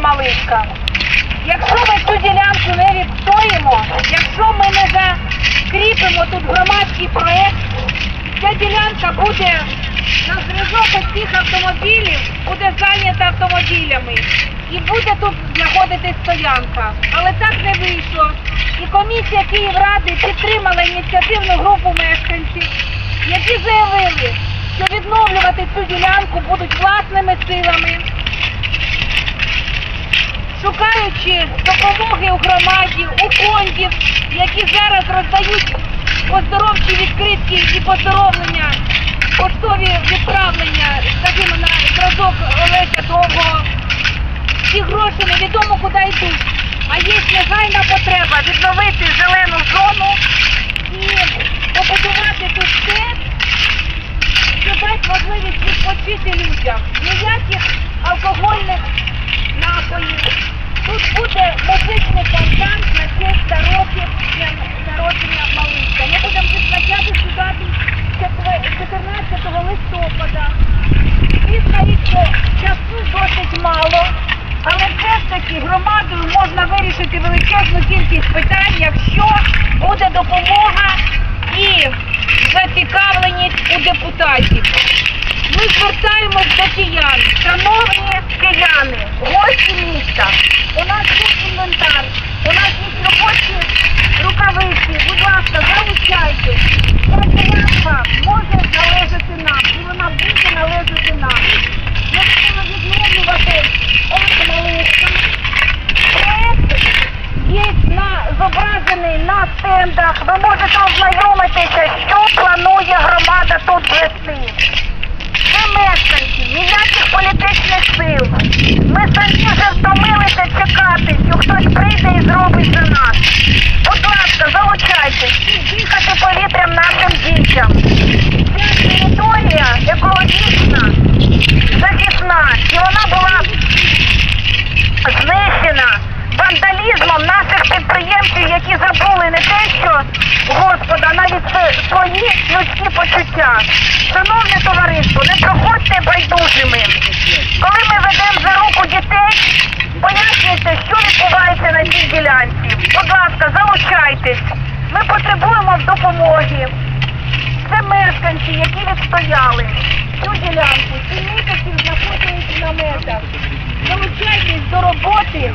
Малишка. Якщо ми цю ділянку не відстоїмо, якщо ми не закріпимо тут громадський проєкт, ця ділянка буде на зразок усіх автомобілів, буде зайнята автомобілями. І буде тут знаходитись стоянка. Але так не вийшло. І комісія Київради підтримала ініціативну групу мешканців, які заявили, що відновлювати цю ділянку будуть власними силами шукаючи допомоги у громаді, у фондів, які зараз роздають оздоровчі відкритки і поздоровлення, поштові відправлення, скажімо, на зразок Олеся Довгого. Ці гроші невідомо куди йдуть. А є негайна потреба відновити зелену зону і побудувати тут те, що дасть можливість відпочити людям. Ніяких алкогольних киян. Шановні кияни, гості міста, у нас є інвентар, у нас є робочі рукавиці. Будь ласка, залучайте. Ця може належати нам, і вона буде належати нам. Ми будемо відновлювати Ольга Малишка. Є на, зображений на стендах. Ви можете ознайомитися, що планує громада тут вести. Ми мешканці, ніяких політичних сил. Ми самі вже втомилися чекати, що хтось прийде і зробить за нас. Будь ласка, залучайтесь і дихати повітрям нашим дітям. Ця територія екологічна, захисна, і вона була знищена вандалізмом наших підприємців, які забули не те, що Господа, навіть свої людські почуття. Шановне товариство, не проходьте байдужими. Коли ми ведемо за руку дітей, пояснюйте, що відбувається на цій ділянці. Будь ласка, залучайтесь. Ми потребуємо допомоги. Це мешканці, які відстояли цю ділянку. Ці місяці знаходились на метах. Долучайтесь до роботи